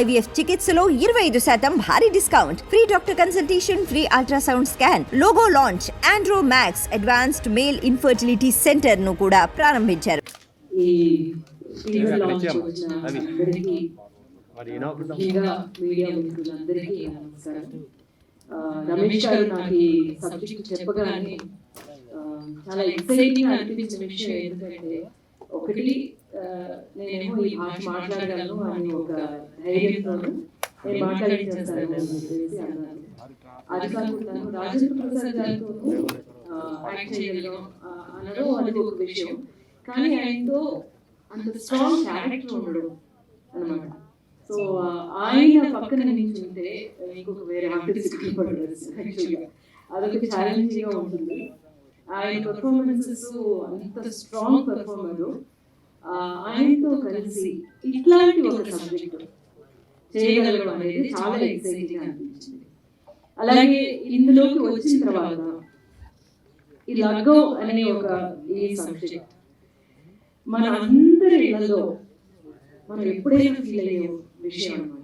IVF చికిత్సలో ఇరవై ఐదు శాతం భారీ discount. Free doctor consultation free ultrasound scan logo launch Andro Max advanced male infertility సెంటర్ను కూడా ప్రారంభించారు. రమేష్ గారు నాకు ఈ సబ్జెక్ట్ చెప్పగానే చాలా ఎక్సైటింగ్ అనిపించిన విషయం ఏంటంటే ఒకటి నేనేమో ఈ భాష మాట్లాడగలను అని ఒక ధైర్యంతోను నేను మాట్లాడించేస్తాను అది కాకుండా రాజేంద్ర ప్రసాద్ గారితో యాక్ట్ చేయగలం ఆ, అనడం అది ఒక విషయం. కానీ ఆయనతో అంత స్ట్రాంగ్ క్యారెక్టర్ ఉండడం అన్నమాట. సో ఆయన పక్కన నించుంటే ఇంకొక వేరే ఆర్టిస్ట్ యాక్చువల్గా అదొక ఛాలెంజింగ్గా ఉంటుంది. ఆయన పర్ఫార్మెన్సెస్ అంత స్ట్రాంగ్ పర్ఫార్మర్ ఆయనతో కలిసి ఇట్లాంటి ఒక సబ్జెక్ట్ చేయగలగడం అనేది చాలా ఎక్సైటింగ్ అనిపించింది. అలాగే ఇందులోకి వచ్చిన తర్వాత ఈ లగ్గో అనే ఒక ఈ సబ్జెక్ట్? మన అందరి ఇళ్ళలో మనం ఎప్పుడైనా ఫీల్ అయ్యే విషయం అన్నమాట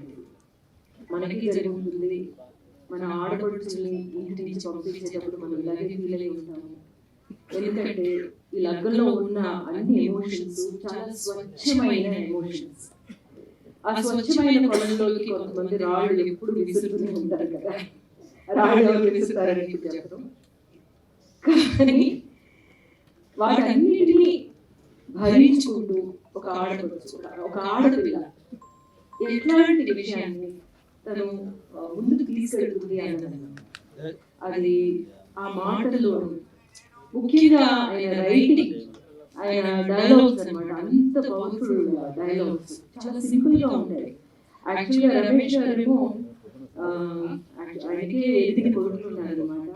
మనకి జరుగుతుంది మన ఆడపడుచుల్ని ఇంటి నుంచి పంపించేటప్పుడు మనం ఇలాగే ఫీల్ అయ్యి ఉంటాము. ఎందుకంటే ఈ లగ్గంలో ఉన్న అన్ని ఎమోషన్స్ చాలా స్వచ్ఛమైన ఎమోషన్స్ ఆ స్వచ్ఛమైన పొలంలోకి కొంతమంది రాళ్ళు ఎప్పుడు విసురుతూనే ఉంటారు కదా. రాళ్ళు విసురుతారని చెప్పడం కానీ వాటన్నిటినీ భరించుకుంటూ ఒక ఆడపడుచు ఒక ఆడపిల్ల ఎట్లాంటి విషయాన్ని తను ముందుకు తీసుకెళ్తుంది అన్నది. అది ఆ మాటల్లో ముఖ్యంగా ఆయన రైటింగ్ ఆయన డైలాగ్స్ అన్నమాట అంత పవర్ఫుల్ డైలాగ్స్ చాలా సింపుల్గా ఉంటాయి యాక్చువల్గా రమేష్ ఆ, యాక్చు- ఆయనకే ఎదిగి కొడుకున్నారు అనమాట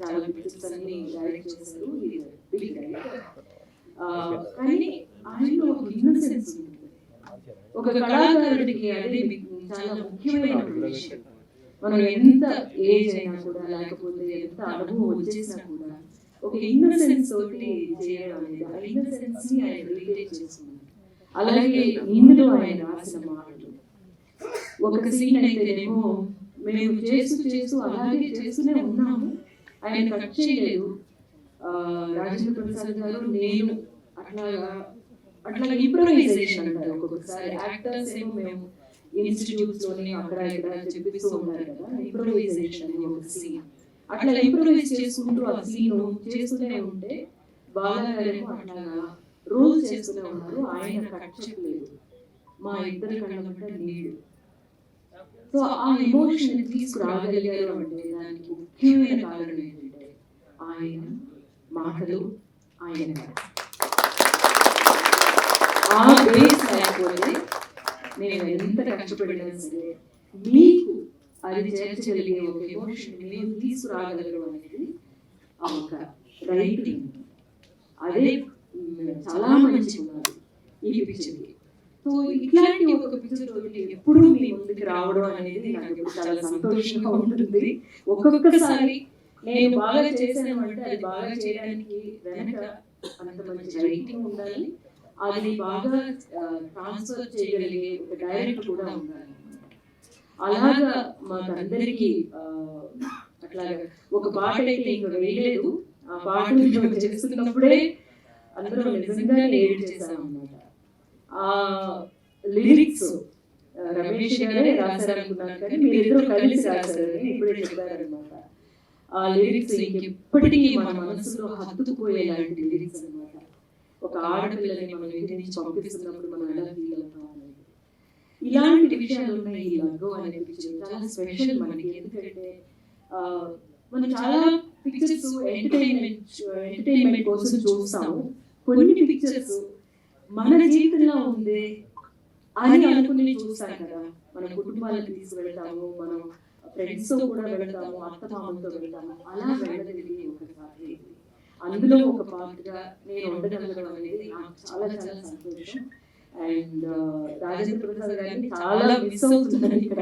చాలా పిక్చర్స్ అన్ని డైరెక్ట్ చేశారు బిగ్ కానీ ఆయనలో ఒక ఇన్నసెన్స్ ఉంటుంది ఒక కళాకారుడికి అది చాలా ముఖ్యమైన విషయం మనం ఎంత ఏజ్ అయినా కూడా లేకపోతే ఎంత అనుభవం వచ్చేసినా కూడా ఒక ఇన్నసెన్స్ తోటి చేయడం అనేది ఆ ఇన్నసెన్స్ని ఆయన రిలేట్ చేస్తున్నారు అలాగే ఇందులో ఆయన రాసిన మాటలు. ఒక సీన్ అయితేనేమో మేము చేస్తూ చేస్తూ అలాగే చేస్తూనే ఉన్నాము. ఆయన కట్ చేయలేదు. రాజేంద్ర ప్రసాద్ గారు నేను అట్లాగా అట్లా ఇంప్రూవైజేషన్ అంటారు ఒక్కొక్కసారి. యాక్టర్స్ ఏమో మేము ఇన్స్టిట్యూట్స్లోని అక్కడ ఇక్కడ చెప్పిస్తూ ఉంటారు కదా ఇంప్రూవైజేషన్ అని ఒక సీన్ అట్లా ఇంప్రూవైజ్ చేసుకుంటూ ఆ సీన్ చేస్తూనే ఉంటే బాలగారేమో అట్లాగా రోల్ చేస్తూనే ఉన్నారు. ఆయన కట్ చెప్పలేదు మా ఇద్దరి కళ్ళ నీళ్ళు సో ఆ ఎమోషన్ తీసుకురాగలిగారు అంటే దానికి ముఖ్యమైన కారణం ఏంటంటే ఆయన మాటలు ఆయన ఆ బేస్ లేకపోతే నేను ఎంత కష్టపడినా సరే మీకు అది చేర్చగలిగే ఒక ఎమోషన్ నేను తీసుకురాగలగడం అనేది ఆ ఒక రైటింగ్ అదే చాలా మంచి ఉన్నది ఈ పిక్చర్కి సో ఇట్లాంటి ఒక పిక్చర్ ఎప్పుడు మీ ముందుకు రావడం అనేది నాకు చాలా సంతోషంగా ఉంటుంది. ఒక్కొక్కసారి నేను బాగా చేశానంటే అది బాగా చేయడానికి వెనక అంత మంచి రైటింగ్ ఉండాలి. అది బాగా ట్రాన్స్ఫర్ చేయగలిగే ఒక డైరెక్టర్ కూడా ఉండాలి అలాగా మాకందరికి అట్లాగా ఒక పాట అయితే ఇంకా వేయలేదు. ఆ పాట చేస్తున్నప్పుడే అందరూ నిజంగా ఏడ్ చేశాం అన్నమాట. ఆ లిరిక్స్ రమేష్ గారే రాశారనుకున్నాను కానీ మీరిద్దరూ కలిసి రాశారని ఇప్పుడే చెప్పారనమాట ఆ లిరిక్స్ ఇంకెప్పటికీ మన మనసులో హత్తుకుపోయేలాంటి లిరిక్స్ అన్నమాట ఒక ఆడపిల్లని మనం ఇంటి నుంచి పంపిస్తున్నప్పుడు మనం ఎలా ఫీల్ అవుతాం అనేది ఇలాంటి విషయాలు ఉన్నాయి. ఈ లగ్గో అనే పిక్చర్ చాలా స్పెషల్ మనకి ఎందుకంటే మనం చాలా పిక్చర్స్ ఎంటర్టైన్మెంట్ ఎంటర్టైన్మెంట్ కోసం చూస్తాము. కొన్ని పిక్చర్స్ మన జీవితంలో ఉంది అని అనుకుని చూస్తాం కదా. మన కుటుంబాలకు తీసుకువెళ్తాము మనం ఫ్రెండ్స్తో కూడా వెళ్తాము అత్త మామలతో వెళ్తాము. అలా వెళ్ళగలిగే ఒకసారి అందులో ఒక పార్ట్గా నేను ఉండగలగడం అనేది నాకు చాలా చాలా సంతోషం. అండ్ రాజేంద్ర ప్రసాద్ గారిని చాలా మిస్ అవుతున్నాను ఇక్కడ.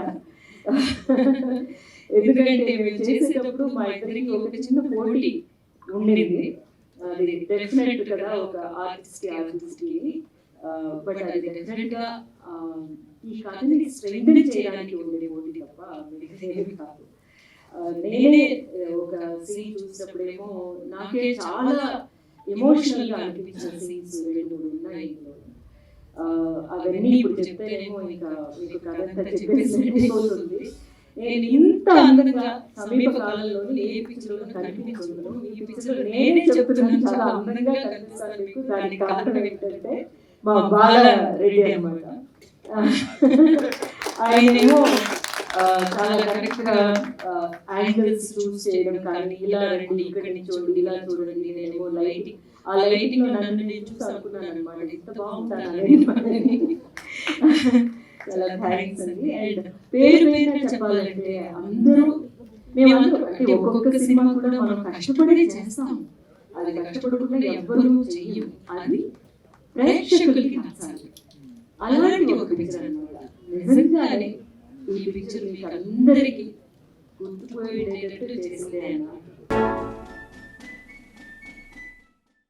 ఎందుకంటే మేము చేసేటప్పుడు మా ఇద్దరికి ఒక చిన్న పోటీ ఉండేది. అది డెఫినెట్ కదా ఒక ఆర్టిస్ట్ ఆర్టిస్ట్ బట్ అది డెఫినెట్గా ఈ కథని స్ట్రెంగ్ చేయడానికి ఉండే పోటీ తప్ప మిగతా కాదు. నేనే ఒక సీన్ చూసినప్పుడేమో నాకే చాలా ఎమోషనల్గా అనిపించిన సీన్స్ రెండు మూడు ఉన్నాయి అవన్నీ ఇప్పుడు చెప్తేనేమో ఇంకా మీకు చెప్పేసినట్టు నేను ఇంత అందంగా సమీప కాలంలోని ఏ పిక్చర్లో కనిపించను ఈ పిక్చర్ నేనే చెప్తున్నాను. చాలా అందంగా కనిపిస్తాను మీకు. దానికి కారణం ఏంటంటే మా బాల రెడ్డి అనమాట ఆయనేమో చాలా కరెక్ట్గా యాంగిల్స్ చూస్ చేయడం కానీ ఇలా రండి ఇక్కడి నుంచి చూడండి ఇలా చూడండి నేనేమో లైటింగ్ ఆ లైటింగ్ నన్ను నేను చూసి అనుకున్నాను అనమాట ఎంత బాగుంటాను చాలా థ్యాంక్స్ అండి. అండ్. పేరు మీద చెప్పాలంటే అందరూ మేమందరూ అంటే ఒక్కొక్క సినిమా కూడా మనం కష్టపడే చేస్తాం. అది కష్టపడకుండా ఎవ్వరూ చెయ్యం అది ప్రేక్షకులకి నచ్చాలి. అలాంటి ఒక పిక్చర్ నిజంగానే ఈ పిక్చర్ మీకు అందరికీ గుర్తుపోయేటట్టు చేసిందే అన్న